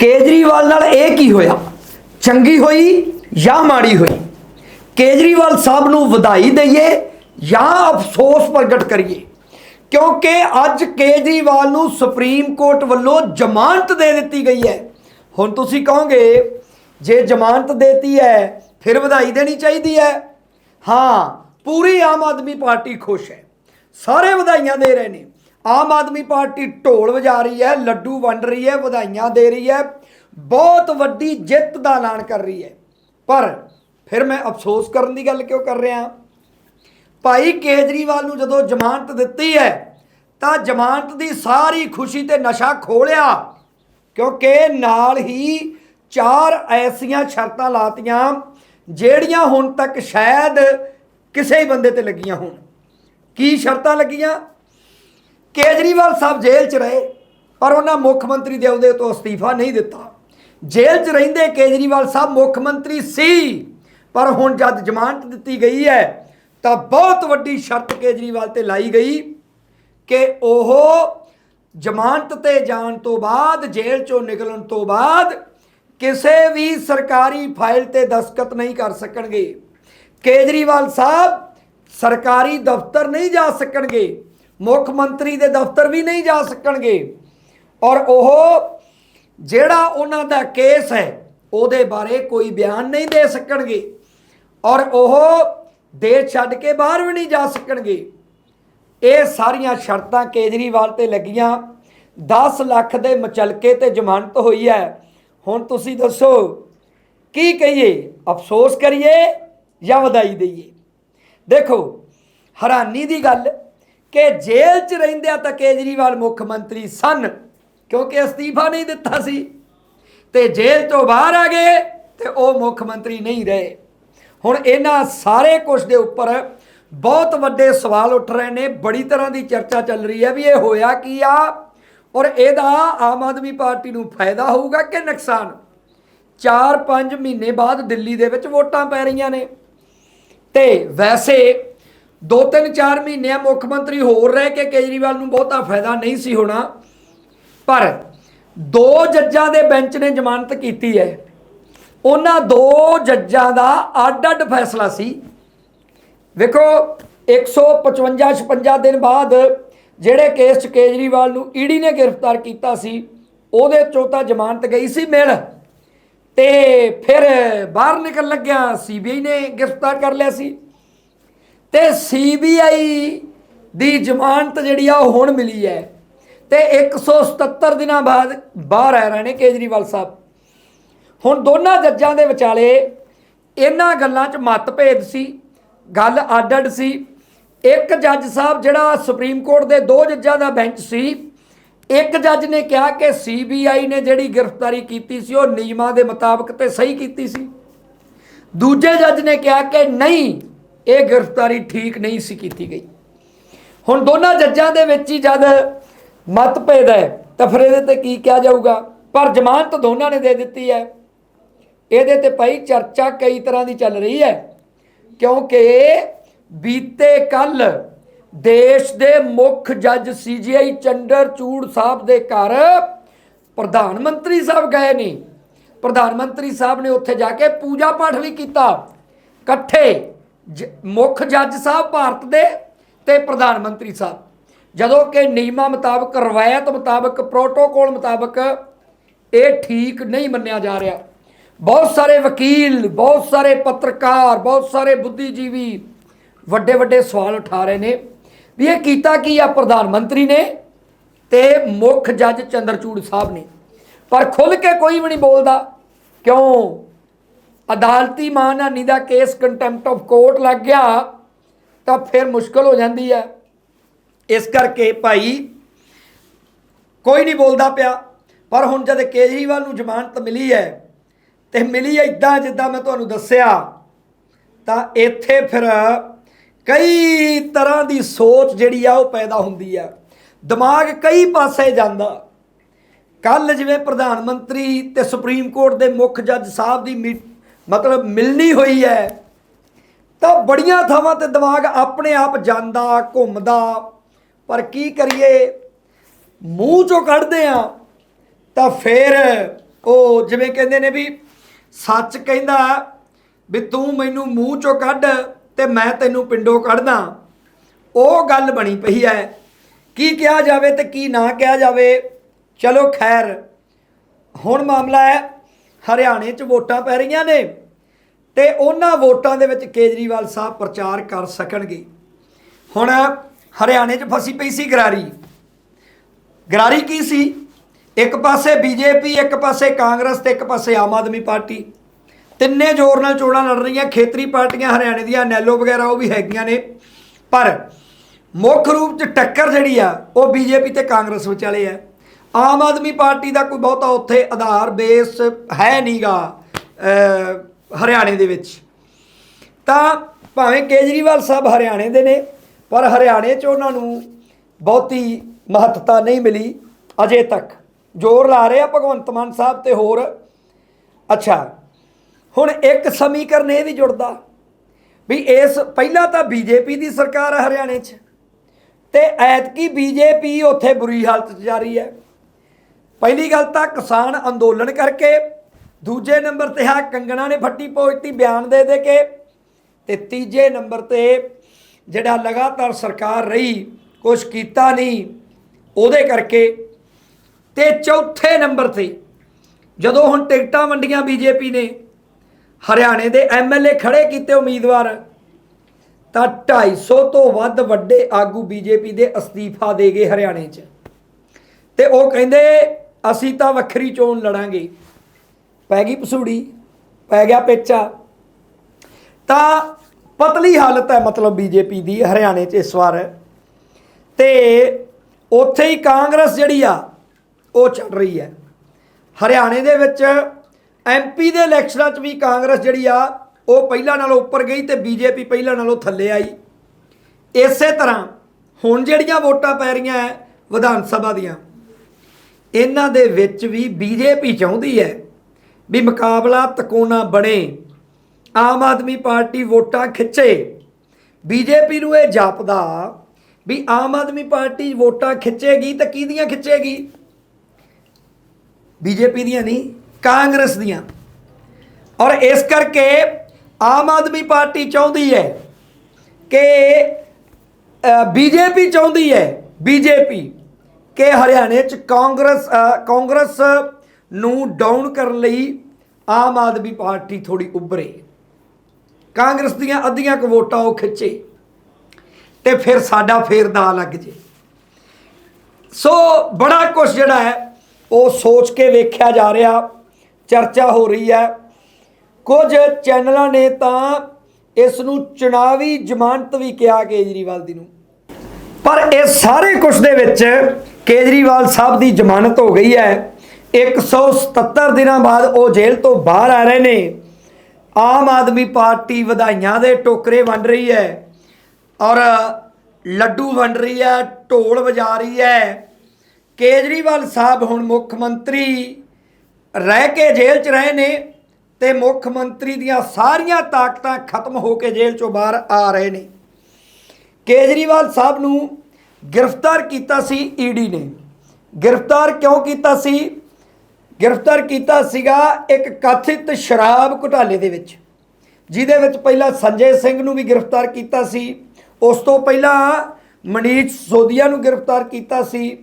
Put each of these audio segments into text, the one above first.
ਕੇਜਰੀਵਾਲ ਨਾਲ ਇਹ ਕੀ ਹੋਇਆ? ਚੰਗੀ ਹੋਈ ਜਾਂ ਮਾੜੀ ਹੋਈ? ਕੇਜਰੀਵਾਲ ਸਾਹਿਬ ਨੂੰ ਵਧਾਈ ਦਈਏ ਜਾਂ ਅਫਸੋਸ ਪ੍ਰਗਟ ਕਰੀਏ? ਕਿਉਂਕਿ ਅੱਜ ਕੇਜਰੀਵਾਲ ਨੂੰ ਸੁਪਰੀਮ ਕੋਰਟ ਵੱਲੋਂ ਜ਼ਮਾਨਤ ਦੇ ਦਿੱਤੀ ਗਈ ਹੈ। ਹੁਣ ਤੁਸੀਂ ਕਹੋਗੇ, ਜੇ ਜ਼ਮਾਨਤ ਦੇਤੀ ਹੈ, ਫਿਰ ਵਧਾਈ ਦੇਣੀ ਚਾਹੀਦੀ ਹੈ। ਹਾਂ, ਪੂਰੀ ਆਮ ਆਦਮੀ ਪਾਰਟੀ ਖੁਸ਼ ਹੈ। ਸਾਰੇ ਵਧਾਈਆਂ ਦੇ ਰਹੇ ਨੇ। ਆਮ ਆਦਮੀ ਪਾਰਟੀ ਢੋਲ ਵਜਾ ਰਹੀ ਹੈ, ਲੱਡੂ ਵੰਡ ਰਹੀ ਹੈ, ਵਧਾਈਆਂ ਦੇ ਰਹੀ ਹੈ, ਬਹੁਤ ਵੱਡੀ ਜਿੱਤ ਦਾ ਐਲਾਨ ਕਰ ਰਹੀ ਹੈ। ਪਰ ਫਿਰ ਮੈਂ ਅਫਸੋਸ ਕਰਨ ਦੀ ਗੱਲ ਕਿਉਂ ਕਰ ਰਿਹਾ ਭਾਈ ਕੇਜਰੀਵਾਲ ਨੂੰ ਜਦੋਂ ਜ਼ਮਾਨਤ ਦਿੱਤੀ ਹੈ, ਤਾਂ ਜ਼ਮਾਨਤ ਦੀ ਸਾਰੀ ਖੁਸ਼ੀ ਤੇ ਨਸ਼ਾ ਖੋਲਿਆ, ਕਿਉਂਕਿ ਨਾਲ ਹੀ ਚਾਰ ਐਸੀਆਂ ਸ਼ਰਤਾਂ ਲਾਤੀਆਂ, ਜਿਹੜੀਆਂ ਹੁਣ ਤੱਕ ਸ਼ਾਇਦ ਕਿਸੇ ਹੀ ਬੰਦੇ ਤੇ ਲੱਗੀਆਂ ਹੋਣ। ਕੀ ਸ਼ਰਤਾਂ ਲੱਗੀਆਂ? ਕੇਜਰੀਵਾਲ ਸਾਹਿਬ ਜੇਲ੍ਹ 'ਚ ਰਹੇ, ਪਰ ਉਹਨਾਂ ਮੁੱਖ ਮੰਤਰੀ ਦੇ ਅਹੁਦੇ ਤੋਂ ਅਸਤੀਫਾ ਨਹੀਂ ਦਿੱਤਾ। ਜੇਲ੍ਹ 'ਚ ਰਹਿੰਦੇ ਕੇਜਰੀਵਾਲ ਸਾਹਿਬ ਮੁੱਖ ਮੰਤਰੀ ਸੀ, ਪਰ ਹੁਣ ਜਦ ਜ਼ਮਾਨਤ ਦਿੱਤੀ ਗਈ ਹੈ, ਤਾਂ ਬਹੁਤ ਵੱਡੀ ਸ਼ਰਤ ਕੇਜਰੀਵਾਲ ਤੇ ਲਾਈ ਗਈ ਕਿ ਉਹ ਜ਼ਮਾਨਤ ਤੇ ਜਾਣ ਤੋਂ ਬਾਅਦ, ਜੇਲ੍ਹ 'ਚੋਂ ਨਿਕਲਣ ਤੋਂ ਬਾਅਦ ਕਿਸੇ ਵੀ ਸਰਕਾਰੀ ਫਾਈਲ ਤੇ ਦਸਤਖਤ ਨਹੀਂ ਕਰ ਸਕਣਗੇ। ਕੇਜਰੀਵਾਲ ਸਾਹਿਬ ਸਰਕਾਰੀ ਦਫ਼ਤਰ ਨਹੀਂ ਜਾ ਸਕਣਗੇ। ਮੁੱਖ ਮੰਤਰੀ ਦੇ ਦਫ਼ਤਰ ਵੀ ਨਹੀਂ ਜਾ ਸਕਣਗੇ। ਔਰ ਉਹ ਜਿਹੜਾ ਉਹਨਾਂ ਦਾ ਕੇਸ ਹੈ, ਉਹਦੇ ਬਾਰੇ ਕੋਈ ਬਿਆਨ ਨਹੀਂ ਦੇ ਸਕਣਗੇ। ਔਰ ਉਹ ਦੇਸ਼ ਛੱਡ ਕੇ ਬਾਹਰ ਵੀ ਨਹੀਂ ਜਾ ਸਕਣਗੇ। ਇਹ ਸਾਰੀਆਂ ਸ਼ਰਤਾਂ ਕੇਜਰੀਵਾਲ ਤੇ ਲੱਗੀਆਂ। 10 ਲੱਖ ਦੇ ਮਚਲਕੇ ਤੇ ਜ਼ਮਾਨਤ ਹੋਈ ਹੈ। ਹੁਣ ਤੁਸੀਂ ਦੱਸੋ, ਕੀ ਕਹੀਏ? ਅਫਸੋਸ ਕਰੀਏ ਜਾਂ ਵਧਾਈ ਦਈਏ? ਦੇਖੋ, ਹੈਰਾਨੀ ਦੀ ਗੱਲ ਕਿ ਜੇਲ੍ਹ 'ਚ ਰਹਿੰਦਿਆਂ ਤਾਂ ਕੇਜਰੀਵਾਲ ਮੁੱਖ ਮੰਤਰੀ ਸਨ, ਕਿਉਂਕਿ ਅਸਤੀਫਾ ਨਹੀਂ ਦਿੱਤਾ ਸੀ। ਤੇ ਜੇਲ੍ਹ ਤੋਂ ਬਾਹਰ ਆ ਗਏ ਤੇ ਉਹ ਮੁੱਖ ਮੰਤਰੀ ਨਹੀਂ ਰਹੇ। ਹੁਣ ਇਹਨਾਂ ਸਾਰੇ ਕੁਝ ਦੇ ਉੱਪਰ ਬਹੁਤ ਵੱਡੇ ਸਵਾਲ ਉੱਠ ਰਹੇ ਨੇ। ਬੜੀ ਤਰ੍ਹਾਂ ਦੀ ਚਰਚਾ ਚੱਲ ਰਹੀ ਹੈ ਵੀ ਇਹ ਹੋਇਆ ਕੀ ਆ ਔਰ ਇਹਦਾ ਆਮ ਆਦਮੀ ਪਾਰਟੀ ਨੂੰ ਫਾਇਦਾ ਹੋਊਗਾ ਕਿ ਨੁਕਸਾਨ? 4-5 ਮਹੀਨੇ ਬਾਅਦ ਦਿੱਲੀ ਦੇ ਵਿੱਚ ਵੋਟਾਂ ਪੈ ਰਹੀਆਂ ਨੇ। ਤੇ ਵੈਸੇ 2-3-4 ਮਹੀਨੇ ਮੁੱਖ ਮੰਤਰੀ ਹੋਰ ਰਹਿ ਕੇ ਕੇਜਰੀਵਾਲ ਨੂੰ ਬਹੁਤਾ ਫਾਇਦਾ ਨਹੀਂ ਸੀ ਹੋਣਾ। ਪਰ ਦੋ ਜੱਜਾਂ ਦੇ ਬੈਂਚ ਨੇ ਜ਼ਮਾਨਤ ਕੀਤੀ ਹੈ। ਉਹਨਾਂ ਦੋ ਜੱਜਾਂ ਦਾ ਅੱਡ-ਅੱਡ ਫੈਸਲਾ ਸੀ। ਵੇਖੋ 155 56 ਦਿਨ ਬਾਅਦ ਜਿਹੜੇ ਕੇਸ 'ਚ ਕੇਜਰੀਵਾਲ ਨੂੰ ਈਡੀ ਨੇ ਗ੍ਰਿਫਤਾਰ ਕੀਤਾ ਸੀ, ਉਹਦੇ ਚੋਂ ਤਾਂ ਜ਼ਮਾਨਤ ਗਈ ਸੀ ਮਿਲ। ਤੇ ਫਿਰ ਬਾਹਰ ਨਿਕਲ ਲੱਗਿਆ ਸੀਬੀਆਈ ਨੇ ਗ੍ਰਿਫਤਾਰ ਕਰ ਲਿਆ ਸੀ। ਤੇ ਸੀਬੀਆਈ ਦੀ ਜ਼ਮਾਨਤ ਜਿਹੜੀ ਆ ਉਹ ਹੁਣ ਮਿਲੀ ਹੈ। ਤੇ 177 ਦਿਨਾਂ ਬਾਅਦ ਬਾਹਰ ਆ ਰਹੇ ਨੇ ਕੇਜਰੀਵਾਲ ਸਾਹਿਬ। ਹੁਣ ਦੋਨਾਂ ਜੱਜਾਂ ਦੇ ਵਿਚਾਲੇ ਇਹਨਾਂ ਗੱਲਾਂ 'ਚ ਮਤਭੇਦ ਸੀ, ਗੱਲ ਅੱਡ-ਅੱਡ ਸੀ। ਇੱਕ ਜੱਜ ਸਾਹਿਬ ਜਿਹੜਾ ਸੁਪਰੀਮ ਕੋਰਟ ਦੇ ਦੋ ਜੱਜਾਂ ਦਾ ਬੈਂਚ ਸੀ, ਇੱਕ ਜੱਜ ਨੇ ਕਿਹਾ ਕਿ ਸੀਬੀਆਈ ਨੇ ਜਿਹੜੀ ਗ੍ਰਿਫਤਾਰੀ ਕੀਤੀ ਸੀ, ਉਹ ਨਿਯਮਾਂ ਦੇ ਮੁਤਾਬਕ ਤੇ ਸਹੀ ਕੀਤੀ ਸੀ। ਦੂਜੇ ਜੱਜ ਨੇ ਕਿਹਾ ਕਿ ਨਹੀਂ ਇਹ ਗ੍ਰਿਫਤਾਰੀ ਠੀਕ ਨਹੀਂ ਸੀ ਕੀਤੀ ਗਈ। ਹੁਣ ਦੋਨਾਂ ਜੱਜਾਂ ਦੇ ਵਿੱਚ ਹੀ ਜਦ ਮਤਭੇਦ ਹੈ, ਤਾਂ ਫਿਰ ਇਹਦੇ ਤੇ ਕੀ ਕਿਹਾ ਜਾਊਗਾ? ਪਰ ਜ਼ਮਾਨਤ ਦੋਨਾਂ ਨੇ ਦੇ ਦਿੱਤੀ ਹੈ। ਇਹਦੇ ਤੇ ਭਾਈ ਚਰਚਾ ਕਈ ਤਰ੍ਹਾਂ ਦੀ ਚੱਲ ਰਹੀ ਹੈ, ਕਿਉਂਕਿ ਬੀਤੇ ਕੱਲ ਦੇਸ਼ ਦੇ ਮੁੱਖ ਜੱਜ ਸੀਜੀਆਈ ਚੰਦਰਚੂੜ ਸਾਹਿਬ ਦੇ ਘਰ ਪ੍ਰਧਾਨ ਮੰਤਰੀ ਸਾਹਿਬ ਗਏ ਨੇ। ਪ੍ਰਧਾਨ ਮੰਤਰੀ ਸਾਹਿਬ ਨੇ ਉੱਥੇ ਜਾ ਕੇ ਪੂਜਾ ਪਾਠ ਵੀ ਕੀਤਾ। ਇਕੱਠੇ ਮੁੱਖ ਜੱਜ ਸਾਹਿਬ ਭਾਰਤ ਦੇ ਤੇ ਪ੍ਰਧਾਨ ਮੰਤਰੀ ਸਾਹਿਬ। ਜਦੋਂ ਕਿ ਨਿਯਮਾਂ ਮੁਤਾਬਕ, ਰਵਾਇਤ ਮੁਤਾਬਕ ਪ੍ਰੋਟੋਕੋਲ ਮੁਤਾਬਕ ਇਹ ਠੀਕ ਨਹੀਂ ਮੰਨਿਆ ਜਾ ਰਿਹਾ। ਬਹੁਤ ਸਾਰੇ ਵਕੀਲ, ਬਹੁਤ ਸਾਰੇ ਪੱਤਰਕਾਰ, ਬਹੁਤ ਸਾਰੇ ਬੁੱਧੀਜੀਵੀ ਵੱਡੇ ਵੱਡੇ ਸਵਾਲ ਉਠਾ ਰਹੇ ਨੇ ਵੀ ਇਹ ਕੀਤਾ ਕੀ ਆ ਪ੍ਰਧਾਨ ਮੰਤਰੀ ਨੇ ਤੇ ਮੁੱਖ ਜੱਜ ਚੰਦਰਚੂੜ ਸਾਹਿਬ ਨੇ। ਪਰ ਖੁੱਲ ਕੇ ਕੋਈ ਵੀ ਨਹੀਂ ਬੋਲਦਾ ਕਿਉਂ? ਅਦਾਲਤੀ ਮਾਨਹਾਨੀ ਦਾ ਕੇਸ ਕੰਟੈਂਪਟ ਆਫ ਕੋਰਟ ਲੱਗ ਗਿਆ, ਤਾਂ ਫਿਰ ਮੁਸ਼ਕਲ ਹੋ ਜਾਂਦੀ ਹੈ। ਇਸ ਕਰਕੇ ਭਾਈ ਕੋਈ ਨਹੀਂ ਬੋਲਦਾ ਪਿਆ, ਪਰ ਹੁਣ ਜਦ ਕੇਜਰੀਵਾਲ ਨੂੰ ਜ਼ਮਾਨਤ ਮਿਲੀ ਹੈ ਤੇ ਮਿਲੀ ਇਦਾਂ ਜਿੱਦਾਂ ਮੈਂ ਤੁਹਾਨੂੰ ਦੱਸਿਆ, ਤਾਂ ਇੱਥੇ ਫਿਰ ਕਈ ਤਰ੍ਹਾਂ ਦੀ ਸੋਚ ਜਿਹੜੀ ਆ ਉਹ ਪੈਦਾ ਹੁੰਦੀ ਆ। ਦਿਮਾਗ ਕਈ ਪਾਸੇ ਜਾਂਦਾ। ਕੱਲ ਜਿਵੇਂ ਪ੍ਰਧਾਨ ਮੰਤਰੀ ਤੇ ਸੁਪਰੀਮ ਕੋਰਟ ਦੇ ਮੁੱਖ ਜੱਜ ਸਾਹਿਬ ਦੀ ਮੀ- ਮਤਲਬ ਮਿਲਣੀ ਹੋਈ ਹੈ। ਤਾਂ ਬੜੀਆਂ ਥਾਵਾਂ ਤੇ ਦਿਮਾਗ ਆਪਣੇ ਆਪ ਜਾਂਦਾ, ਘੁੰਮਦਾ। ਪਰ ਕੀ ਕਰੀਏ? ਮੂੰਹ ਚੋਂ ਕੱਢਦੇ ਆ ਤਾਂ ਫਿਰ ਉਹ ਜਿਵੇਂ ਕਹਿੰਦੇ ਨੇ ਵੀ ਸੱਚ ਕਹਿੰਦਾ ਵੀ ਤੂੰ ਮੈਨੂੰ ਮੂੰਹ ਚੋਂ ਕੱਢ ਤੇ ਮੈਂ ਤੈਨੂੰ ਪਿੰਡੋਂ ਕੱਢਦਾ। ਉਹ ਗੱਲ ਬਣੀ ਪਈ ਹੈ। ਕੀ ਕਿਹਾ ਜਾਵੇ ਤੇ ਕੀ ਨਾ ਕਿਹਾ ਜਾਵੇ? ਚਲੋ ਖੈਰ, ਹੁਣ ਮਾਮਲਾ ਹੈ ਹਰਿਆਣੇ 'ਚ ਵੋਟਾਂ ਪੈ ਰਹੀਆਂ ਨੇ ਤੇ ਉਹਨਾਂ ਵੋਟਾਂ ਦੇ ਵਿੱਚ ਕੇਜਰੀਵਾਲ ਸਾਹਿਬ ਪ੍ਰਚਾਰ ਕਰ ਸਕਣਗੇ। ਹੁਣ ਹਰਿਆਣੇ 'ਚ ਫਸੀ ਪਈ ਸੀ ਗਰਾਰੀ। ਗਰਾਰੀ ਕੀ ਸੀ? ਇੱਕ ਪਾਸੇ ਬੀਜੇਪੀ, ਇੱਕ ਪਾਸੇ ਕਾਂਗਰਸ ਤੇ ਇੱਕ ਪਾਸੇ ਆਮ ਆਦਮੀ ਪਾਰਟੀ। ਤਿੰਨੇ ਜ਼ੋਰ ਨਾਲ ਚੋਣਾਂ ਲੜ ਰਹੀਆਂ, ਖੇਤਰੀ ਪਾਰਟੀਆਂ ਹਰਿਆਣੇ ਦੀਆਂ, ਨੈਲੋ ਵਗੈਰਾ ਉਹ ਵੀ ਹੈਗੀਆਂ ਨੇ। ਪਰ ਮੁੱਖ ਰੂਪ 'ਚ ਟੱਕਰ ਜਿਹੜੀ ਆ, ਉਹ ਬੀਜੇਪੀ ਤੇ ਕਾਂਗਰਸ ਵਿਚਾਲੇ ਆ। ਆਮ ਆਦਮੀ ਪਾਰਟੀ ਦਾ ਕੋਈ ਬਹੁਤਾ ਉੱਥੇ ਆਧਾਰ ਬੇਸ ਹੈ ਨਹੀਂਗਾ ਹਰਿਆਣੇ ਦੇ ਵਿੱਚ। ਤਾਂ ਭਾਵੇਂ ਕੇਜਰੀਵਾਲ ਸਾਹਿਬ ਹਰਿਆਣੇ ਦੇ ਨੇ, ਪਰ ਹਰਿਆਣੇ 'ਚ ਉਹਨਾਂ ਨੂੰ ਬਹੁਤੀ ਮਹੱਤਤਾ ਨਹੀਂ ਮਿਲੀ ਅਜੇ ਤੱਕ। ਜ਼ੋਰ ਲਾ ਰਹੇ ਆ ਭਗਵੰਤ ਮਾਨ ਸਾਹਿਬ ਤੇ ਹੋਰ। ਅੱਛਾ, ਹੁਣ ਇੱਕ ਸਮੀਕਰਨ ਇਹ ਵੀ ਜੁੜਦਾ ਵੀ ਇਸ ਪਹਿਲਾਂ ਤਾਂ ਬੀਜੇਪੀ ਦੀ ਸਰਕਾਰ ਹੈ ਹਰਿਆਣੇ 'ਚ ਤੇ ਐਤਕੀ ਬੀਜੇਪੀ ਉੱਥੇ ਬੁਰੀ ਹਾਲਤ 'ਚ ਜਾ ਰਹੀ ਹੈ। ਪਹਿਲੀ ਗੱਲ ਤਾਂ ਕਿਸਾਨ ਅੰਦੋਲਨ ਕਰਕੇ ਦੂਜੇ ਨੰਬਰ ਤੇ ਆ ਕੰਗਣਾ ਨੇ ਫੱਟੀ ਪੋਚਤੀ ਬਿਆਨ ਦੇ ਦੇ ਕੇ ਤੇ ਤੀਜੇ ਨੰਬਰ ਤੇ ਜਿਹੜਾ ਲਗਾਤਾਰ ਸਰਕਾਰ ਰਹੀ ਕੁਝ ਕੀਤਾ ਨਹੀਂ, ਉਹਦੇ ਕਰਕੇ ਤੇ ਚੌਥੇ ਨੰਬਰ ਤੇ ਜਦੋਂ ਹੁਣ ਟਿਕਟਾਂ ਵੰਡੀਆਂ ਬੀਜੇਪੀ ਨੇ, ਹਰਿਆਣੇ ਦੇ ਐਮਐਲਏ ਖੜੇ ਕੀਤੇ ਉਮੀਦਵਾਰ, ਤਾਂ 250 ਤੋਂ ਵੱਧ ਵੱਡੇ ਆਗੂ ਬੀਜੇਪੀ ਦੇ ਅਸਤੀਫਾ ਦੇ ਗਏ ਹਰਿਆਣੇ 'ਚ। ਤੇ ਉਹ ਕਹਿੰਦੇ ਅਸੀਂ ਤਾਂ ਵੱਖਰੀ ਚੋਣ ਲੜਾਂਗੇ। ਪੈ ਗਈ ਪਸੂੜੀ, ਪੈ ਗਿਆ ਪੇਚਾ। ਤਾਂ ਪਤਲੀ ਹਾਲਤ ਹੈ ਮਤਲਬ ਬੀਜੇਪੀ ਦੀ ਹਰਿਆਣੇ 'ਚ ਇਸ ਵਾਰ। ਤੇ ਉੱਥੇ ਹੀ ਕਾਂਗਰਸ ਜਿਹੜੀ ਆ, ਉਹ ਚੱਲ ਰਹੀ ਹੈ। ਹਰਿਆਣੇ ਦੇ ਵਿੱਚ ਐਮਪੀ ਦੇ ਇਲੈਕਸ਼ਨਾਂ 'ਚ ਵੀ ਕਾਂਗਰਸ ਜਿਹੜੀ ਆ, ਉਹ ਪਹਿਲਾਂ ਨਾਲੋਂ ਉੱਪਰ ਗਈ ਤੇ ਬੀਜੇਪੀ ਪਹਿਲਾਂ ਨਾਲੋਂ ਥੱਲੇ ਆਈ। ਇਸੇ ਤਰ੍ਹਾਂ ਹੁਣ ਜਿਹੜੀਆਂ ਵੋਟਾਂ ਪੈ ਰਹੀਆਂ ਵਿਧਾਨ ਸਭਾ ਦੀਆਂ। ਇਹਨਾਂ ਦੇ ਵਿੱਚ ਵੀ ਬੀਜੇਪੀ ਚਾਹੁੰਦੀ ਹੈ ਵੀ ਮੁਕਾਬਲਾ ਤਕੋਨਾ ਬਣੇ। ਆਮ ਆਦਮੀ ਪਾਰਟੀ ਵੋਟਾਂ ਖਿੱਚੇ। ਬੀਜੇਪੀ ਨੂੰ ਇਹ ਜਾਪਦਾ ਵੀ ਆਮ ਆਦਮੀ ਪਾਰਟੀ ਵੋਟਾਂ ਖਿੱਚੇਗੀ ਤਾਂ ਕਿਹਦੀਆਂ ਖਿੱਚੇਗੀ? ਬੀਜੇਪੀ ਦੀਆਂ ਨਹੀਂ, ਕਾਂਗਰਸ ਦੀਆਂ। ਔਰ ਇਸ ਕਰਕੇ ਆਮ ਆਦਮੀ ਪਾਰਟੀ ਚਾਹੁੰਦੀ ਹੈ ਕਿ ਬੀਜੇਪੀ ਚਾਹੁੰਦੀ ਹੈ ਬੀਜੇਪੀ ਕਿ ਹਰਿਆਣੇ 'ਚ ਕਾਂਗਰਸ ਕਾਂਗਰਸ ਨੂੰ ਡਾਊਨ ਕਰਨ ਲਈ ਆਮ ਆਦਮੀ ਪਾਰਟੀ ਥੋੜੀ ਉੱਭਰੇ। ਕਾਂਗਰਸ ਦੀਆਂ ਅੱਧੀਆਂ ਕੁ ਵੋਟਾਂ ਉਹ ਖਿੱਚੇ ਤੇ ਫਿਰ ਸਾਡਾ ਫੇਰ ਦਾ ਲੱਗ ਜੇ। ਸੋ ਬੜਾ ਕੁਝ ਜਿਹੜਾ ਹੈ, ਉਹ ਸੋਚ ਕੇ ਵੇਖਿਆ ਜਾ ਰਿਹਾ, ਚਰਚਾ ਹੋ ਰਹੀ ਹੈ। ਕੁਝ ਚੈਨਲਾਂ ਨੇ ਤਾਂ ਇਸ ਨੂੰ ਚੁਣਾਵੀ ਜ਼ਮਾਨਤ ਵੀ ਕਿਹਾ ਕੇਜਰੀਵਾਲ ਦੀ ਨੂੰ। ਪਰ ਇਹ ਸਾਰੇ ਕੁਝ ਦੇ ਵਿੱਚ ਕੇਜਰੀਵਾਲ ਸਾਹਿਬ ਦੀ ਜ਼ਮਾਨਤ ਹੋ ਗਈ ਹੈ। 177 ਦਿਨਾਂ ਬਾਅਦ ਉਹ ਜੇਲ੍ਹ ਤੋਂ ਬਾਹਰ ਆ ਰਹੇ ਨੇ। ਆਮ ਆਦਮੀ ਪਾਰਟੀ ਵਧਾਈਆਂ ਦੇ ਟੋਕਰੇ ਵੰਡ ਰਹੀ ਹੈ ਔਰ ਲੱਡੂ ਵੰਡ ਰਹੀ ਹੈ, ਢੋਲ ਵਜਾ ਰਹੀ ਹੈ। ਕੇਜਰੀਵਾਲ ਸਾਹਿਬ ਹੁਣ ਮੁੱਖ ਮੰਤਰੀ ਰਹਿ ਕੇ ਜੇਲ੍ਹ 'ਚ ਰਹੇ ਨੇ ਤੇ ਮੁੱਖ ਮੰਤਰੀ ਦੀਆਂ ਸਾਰੀਆਂ ਤਾਕਤਾਂ ਖਤਮ ਹੋ ਕੇ ਜੇਲ੍ਹ 'ਚੋਂ ਬਾਹਰ ਆ ਰਹੇ ਨੇ। ਕੇਜਰੀਵਾਲ ਸਾਹਿਬ ਨੂੰ ਗ੍ਰਿਫਤਾਰ ਕੀਤਾ ਸੀ ਈਡੀ ਨੇ। ਗ੍ਰਿਫਤਾਰ ਕਿਉਂ ਕੀਤਾ ਸੀ? ਗ੍ਰਿਫਤਾਰ ਕੀਤਾ ਸੀਗਾ ਇੱਕ ਕਥਿਤ ਸ਼ਰਾਬ ਘੁਟਾਲੇ ਦੇ ਵਿੱਚ। ਜਿਹਦੇ ਵਿੱਚ ਪਹਿਲਾਂ ਸੰਜੇ ਸਿੰਘ ਨੂੰ ਵੀ ਗ੍ਰਿਫਤਾਰ ਕੀਤਾ ਸੀ। ਉਸ ਤੋਂ ਪਹਿਲਾਂ ਮਨੀਸ਼ ਸੋਦੀਆ ਨੂੰ ਗ੍ਰਿਫਤਾਰ ਕੀਤਾ ਸੀ।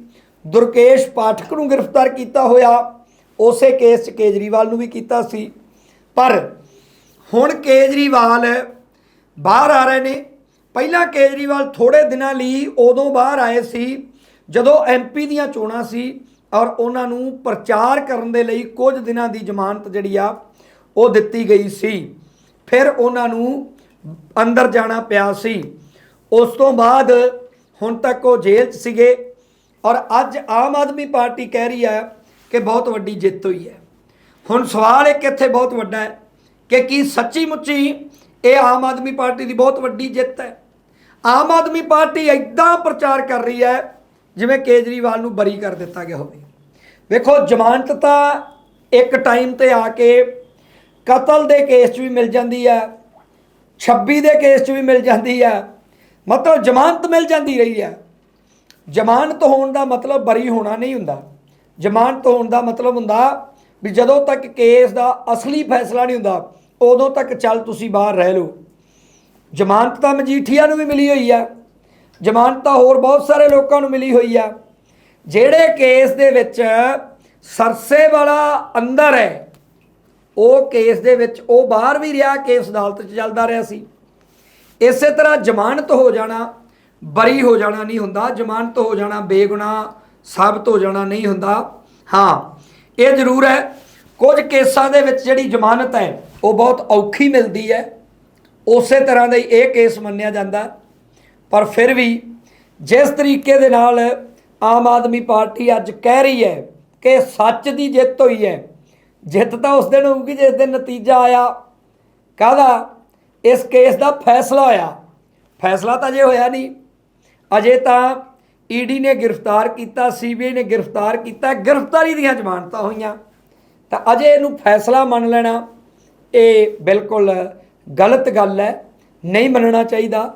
ਦੁਰਕੇਸ਼ ਪਾਠਕ ਨੂੰ ਗ੍ਰਿਫਤਾਰ ਕੀਤਾ ਹੋਇਆ। ਉਸੇ ਕੇਸ 'ਚ ਕੇਜਰੀਵਾਲ ਨੂੰ ਵੀ ਕੀਤਾ ਸੀ। ਪਰ ਹੁਣ ਕੇਜਰੀਵਾਲ ਬਾਹਰ ਆ ਰਹੇ ਨੇ। ਪਹਿਲਾਂ ਕੇਜਰੀਵਾਲ ਥੋੜੇ ਦਿਨਾਂ ਲਈ ਉਦੋਂ ਬਾਹਰ ਆਏ ਸੀ, ਜਦੋਂ ਐਮਪੀ ਦੀਆਂ ਚੋਣਾਂ ਸੀ ਔਰ ਉਹਨਾਂ ਨੂੰ ਪ੍ਰਚਾਰ ਕਰਨ ਦੇ ਲਈ ਕੁਝ ਦਿਨਾਂ ਦੀ ਜ਼ਮਾਨਤ ਜਿਹੜੀ ਆ, ਉਹ ਦਿੱਤੀ ਗਈ ਸੀ। ਫਿਰ ਉਹਨਾਂ ਨੂੰ ਅੰਦਰ ਜਾਣਾ ਪਿਆ ਸੀ। ਉਸ ਤੋਂ ਬਾਅਦ ਹੁਣ ਤੱਕ ਉਹ ਜੇਲ੍ਹ 'ਚ ਸੀਗੇ ਔਰ ਅੱਜ ਆਮ ਆਦਮੀ ਪਾਰਟੀ ਕਹਿ ਰਹੀ ਹੈ ਕਿ ਬਹੁਤ ਵੱਡੀ ਜਿੱਤ ਹੋਈ ਹੈ। ਹੁਣ ਸਵਾਲ ਇੱਕ ਇੱਥੇ ਬਹੁਤ ਵੱਡਾ ਹੈ ਕਿ ਕੀ ਸੱਚੀ ਮੁੱਚੀ ਇਹ ਆਮ ਆਦਮੀ ਪਾਰਟੀ ਦੀ ਬਹੁਤ ਵੱਡੀ ਜਿੱਤ ਹੈ? ਆਮ ਆਦਮੀ ਪਾਰਟੀ ਇਦਾਂ ਪ੍ਰਚਾਰ ਕਰ ਰਹੀ ਹੈ ਜਿਵੇਂ ਕੇਜਰੀਵਾਲ ਨੂੰ ਬਰੀ ਕਰ ਦਿੱਤਾ ਗਿਆ ਹੋਵੇ। ਵੇਖੋ, ਜ਼ਮਾਨਤ ਤਾਂ ਇੱਕ ਟਾਈਮ ਤੇ ਆ ਕੇ ਕਤਲ ਦੇ ਕੇਸ 'ਚ ਵੀ ਮਿਲ ਜਾਂਦੀ ਹੈ 26 ਦੇ ਕੇਸ 'ਚ ਵੀ ਮਿਲ ਜਾਂਦੀ ਹੈ, ਮਤਲਬ ਜ਼ਮਾਨਤ ਮਿਲ ਜਾਂਦੀ ਰਹੀ ਹੈ। ਜ਼ਮਾਨਤ ਹੋਣ ਦਾ ਮਤਲਬ ਬਰੀ ਹੋਣਾ ਨਹੀਂ ਹੁੰਦਾ। ਜ਼ਮਾਨਤ ਹੋਣ ਦਾ ਮਤਲਬ ਹੁੰਦਾ ਵੀ ਜਦੋਂ ਤੱਕ ਕੇਸ ਦਾ ਅਸਲੀ ਫੈਸਲਾ ਨਹੀਂ ਹੁੰਦਾ, ਉਦੋਂ ਤੱਕ ਚੱਲ ਤੁਸੀਂ ਬਾਹਰ ਰਹਿ ਲਓ। ਜ਼ਮਾਨਤ ਤਾਂ ਮਜੀਠੀਆ ਨੂੰ ਵੀ ਮਿਲੀ ਹੋਈ ਆ। ਜ਼ਮਾਨਤ ਤਾਂ ਹੋਰ ਬਹੁਤ ਸਾਰੇ ਲੋਕਾਂ ਨੂੰ ਮਿਲੀ ਹੋਈ ਆ। ਜਿਹੜੇ ਕੇਸ ਦੇ ਵਿੱਚ ਸਰਸੇ ਵਾਲਾ ਅੰਦਰ ਹੈ, ਉਹ ਕੇਸ ਦੇ ਵਿੱਚ, ਉਹ ਬਾਹਰ ਵੀ ਰਿਹਾ, ਕੇਸ ਅਦਾਲਤ 'ਚ ਚੱਲਦਾ ਰਿਹਾ ਸੀ। ਇਸੇ ਤਰ੍ਹਾਂ ਜ਼ਮਾਨਤ ਹੋ ਜਾਣਾ, ਬਰੀ ਹੋ ਜਾਣਾ ਨਹੀਂ ਹੁੰਦਾ। ਜ਼ਮਾਨਤ ਹੋ ਜਾਣਾ ਬੇਗੁਨਾਹ, ਸਾਬਤ ਹੋ ਜਾਣਾ ਨਹੀਂ ਹੁੰਦਾ। ਹਾਂ, ਇਹ ਜ਼ਰੂਰ ਹੈ। ਕੁਝ ਕੇਸਾਂ ਦੇ ਵਿੱਚ ਜਿਹੜੀ ਜ਼ਮਾਨਤ ਹੈ, ਉਹ ਬਹੁਤ ਔਖੀ ਮਿਲਦੀ ਹੈ। ਉਸੇ ਤਰ੍ਹਾਂ ਦਾ ਹੀ ਇਹ ਕੇਸ ਮੰਨਿਆ ਜਾਂਦਾ। ਪਰ ਫਿਰ ਵੀ ਜਿਸ ਤਰੀਕੇ ਦੇ ਨਾਲ ਆਮ ਆਦਮੀ ਪਾਰਟੀ ਅੱਜ ਕਹਿ ਰਹੀ ਹੈ ਕਿ ਸੱਚ ਦੀ ਜਿੱਤ ਹੋਈ ਹੈ, ਜਿੱਤ ਤਾਂ ਉਸ ਦਿਨ ਹੋਊਗੀ ਜਿਸ ਦਿਨ ਨਤੀਜਾ ਆਇਆ। ਕਾਹਦਾ? ਇਸ ਕੇਸ ਦਾ ਫੈਸਲਾ ਹੋਇਆ। ਫੈਸਲਾ ਤਾਂ ਜੇ ਹੋਇਆ ਨਹੀਂ। ਅਜੇ ਤਾਂ ਈਡੀ ਨੇ ਗ੍ਰਿਫਤਾਰ ਕੀਤਾ ਸੀਬੀਆਈ ਨੇ ਗ੍ਰਿਫਤਾਰ ਕੀਤਾ, ਗ੍ਰਿਫਤਾਰੀ ਦੀਆਂ ਜ਼ਮਾਨਤਾਂ ਹੋਈਆਂ। ਤਾਂ ਅਜੇ ਇਹਨੂੰ ਫੈਸਲਾ ਮੰਨ ਲੈਣਾ ਇਹ ਬਿਲਕੁਲ ਗਲਤ ਗੱਲ ਹੈ, ਨਹੀਂ ਮੰਨਣਾ ਚਾਹੀਦਾ।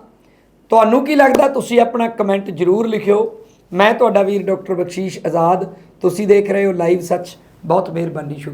ਤੁਹਾਨੂੰ ਕੀ ਲੱਗਦਾ? ਤੁਸੀਂ ਆਪਣਾ ਕਮੈਂਟ ਜ਼ਰੂਰ ਲਿਖਿਓ। ਮੈਂ ਤੁਹਾਡਾ ਵੀਰ ਡਾਕਟਰ ਬਖਸ਼ੀਸ਼ ਆਜ਼ਾਦ। ਤੁਸੀਂ ਦੇਖ ਰਹੇ ਹੋ ਲਾਈਵ ਸੱਚ। ਬਹੁਤ ਮਿਹਰਬਾਨੀ, ਸ਼ੁਕਰੀਆ।